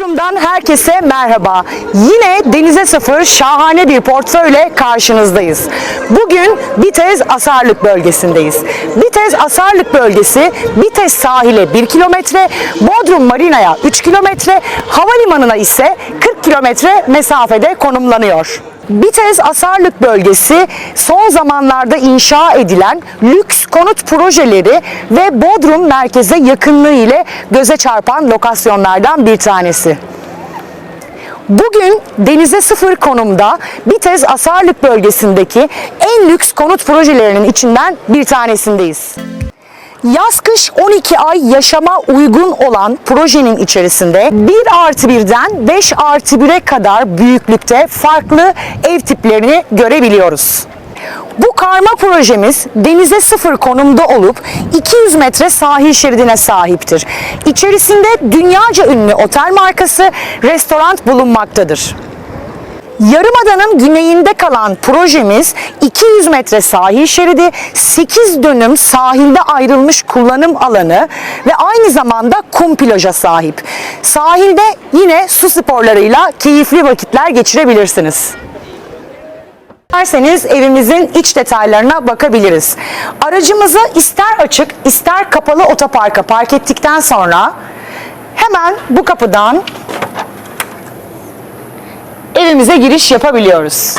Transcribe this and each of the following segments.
Bodrum'dan herkese merhaba. Yine denize sıfır şahane bir portföyle karşınızdayız. Bugün Bitez Asarlık bölgesindeyiz. Bitez Asarlık bölgesi Bitez sahile 1 kilometre, Bodrum Marina'ya 3 kilometre, havalimanına ise 40 kilometre mesafede konumlanıyor. Bitez Asarlık bölgesi son zamanlarda inşa edilen lüks konut projeleri ve Bodrum merkeze yakınlığı ile göze çarpan lokasyonlardan bir tanesi. Bugün denize sıfır konumda Bitez Asarlık bölgesindeki en lüks konut projelerinin içinden bir tanesindeyiz. Yaz kış 12 ay yaşama uygun olan projenin içerisinde 1 artı 1'den 5 artı 1'e kadar büyüklükte farklı ev tiplerini görebiliyoruz. Bu karma projemiz denize sıfır konumda olup 200 metre sahil şeridine sahiptir. İçerisinde dünyaca ünlü otel markası restoran bulunmaktadır. Yarımada'nın güneyinde kalan projemiz 200 metre sahil şeridi, 8 dönüm sahilde ayrılmış kullanım alanı ve aynı zamanda kum plaja sahip. Sahilde yine su sporlarıyla keyifli vakitler geçirebilirsiniz. İsterseniz evimizin iç detaylarına bakabiliriz. Aracımızı ister açık ister kapalı otoparka park ettikten sonra hemen bu kapıdan evimize giriş yapabiliyoruz.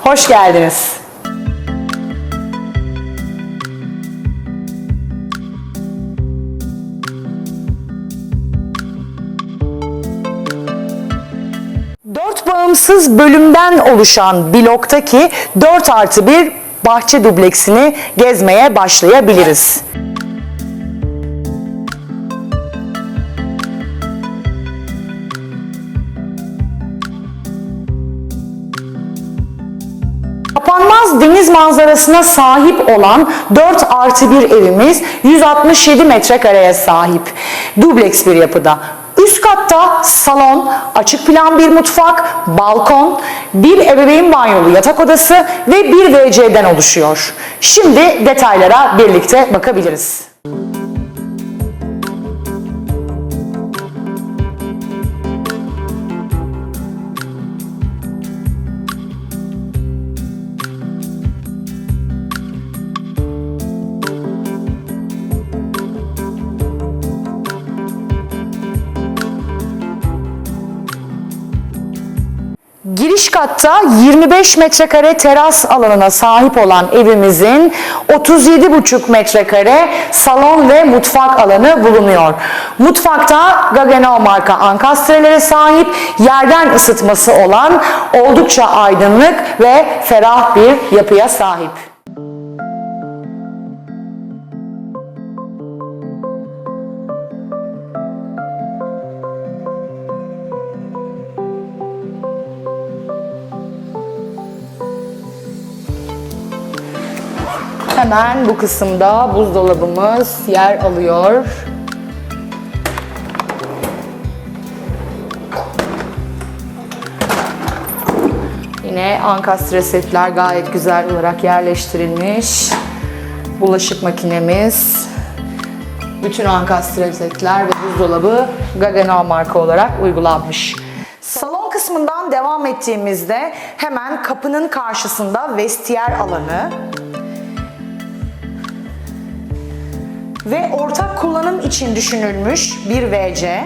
Hoş geldiniz. Dört bağımsız bölümden oluşan bloktaki 4 artı 1 bahçe dubleksini gezmeye başlayabiliriz. Kapanmaz deniz manzarasına sahip olan 4 artı 1 evimiz 167 metrekareye sahip. Dubleks bir yapıda. Üst katta salon, açık plan bir mutfak, balkon, bir ebeveyn banyolu yatak odası ve bir WC'den oluşuyor. Şimdi detaylara birlikte bakabiliriz. Katta 25 metrekare teras alanına sahip olan evimizin 37,5 metrekare salon ve mutfak alanı bulunuyor. Mutfakta Gaggenau marka ankastrelere sahip yerden ısıtması olan oldukça aydınlık ve ferah bir yapıya sahip. Hemen bu kısımda buzdolabımız yer alıyor. Yine ankastre setler gayet güzel olarak yerleştirilmiş. Bulaşık makinemiz. Bütün ankastre setler ve buzdolabı Gaggenau marka olarak uygulanmış. Salon kısmından devam ettiğimizde hemen kapının karşısında vestiyer alanı, ve ortak kullanım için düşünülmüş bir WC.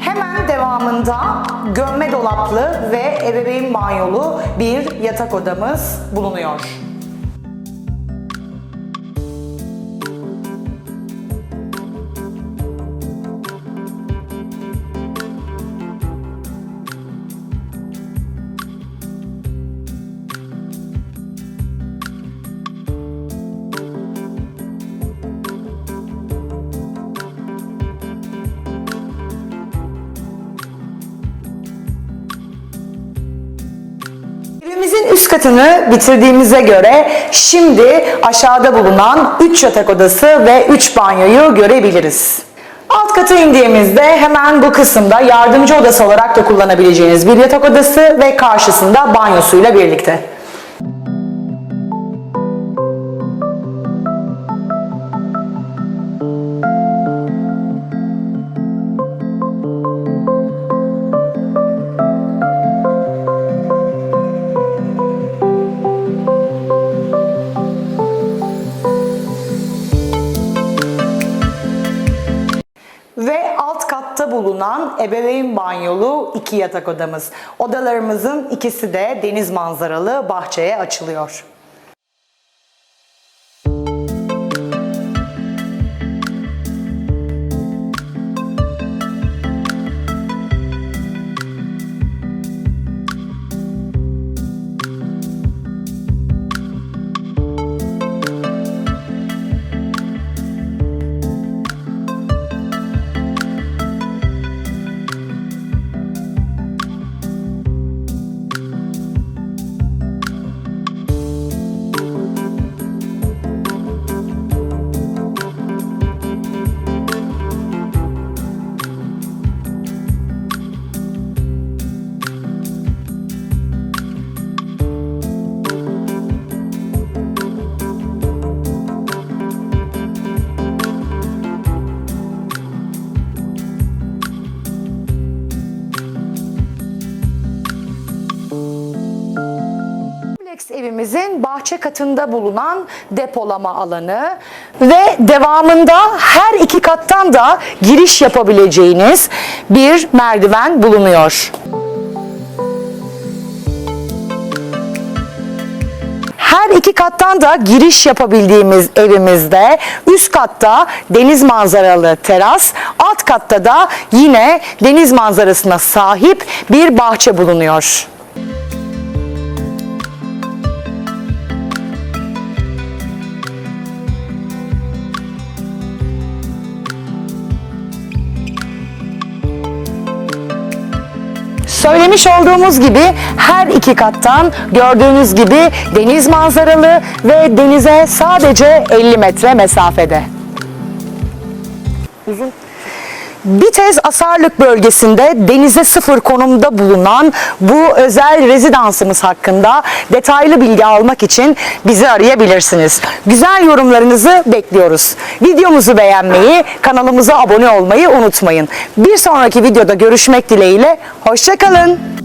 Hemen devamında gömme dolaplı ve ebeveyn banyolu bir yatak odamız bulunuyor. Evimizin üst katını bitirdiğimize göre şimdi aşağıda bulunan 3 yatak odası ve 3 banyoyu görebiliriz. Alt kata indiğimizde hemen bu kısımda yardımcı odası olarak da kullanabileceğiniz bir yatak odası ve karşısında banyosuyla birlikte. Banyolu iki yatak odamız. Odalarımızın ikisi de deniz manzaralı bahçeye açılıyor. Bahçe katında bulunan depolama alanı ve devamında her iki kattan da giriş yapabileceğiniz bir merdiven bulunuyor. Her iki kattan da giriş yapabildiğimiz evimizde üst katta deniz manzaralı teras, alt katta da yine deniz manzarasına sahip bir bahçe bulunuyor. Söylemiş olduğumuz gibi her iki kattan gördüğünüz gibi deniz manzaralı ve denize sadece 50 metre mesafede. Uzun. Bitez Asarlık bölgesinde denize sıfır konumda bulunan bu özel rezidansımız hakkında detaylı bilgi almak için bizi arayabilirsiniz. Güzel yorumlarınızı bekliyoruz. Videomuzu beğenmeyi, kanalımıza abone olmayı unutmayın. Bir sonraki videoda görüşmek dileğiyle, hoşçakalın.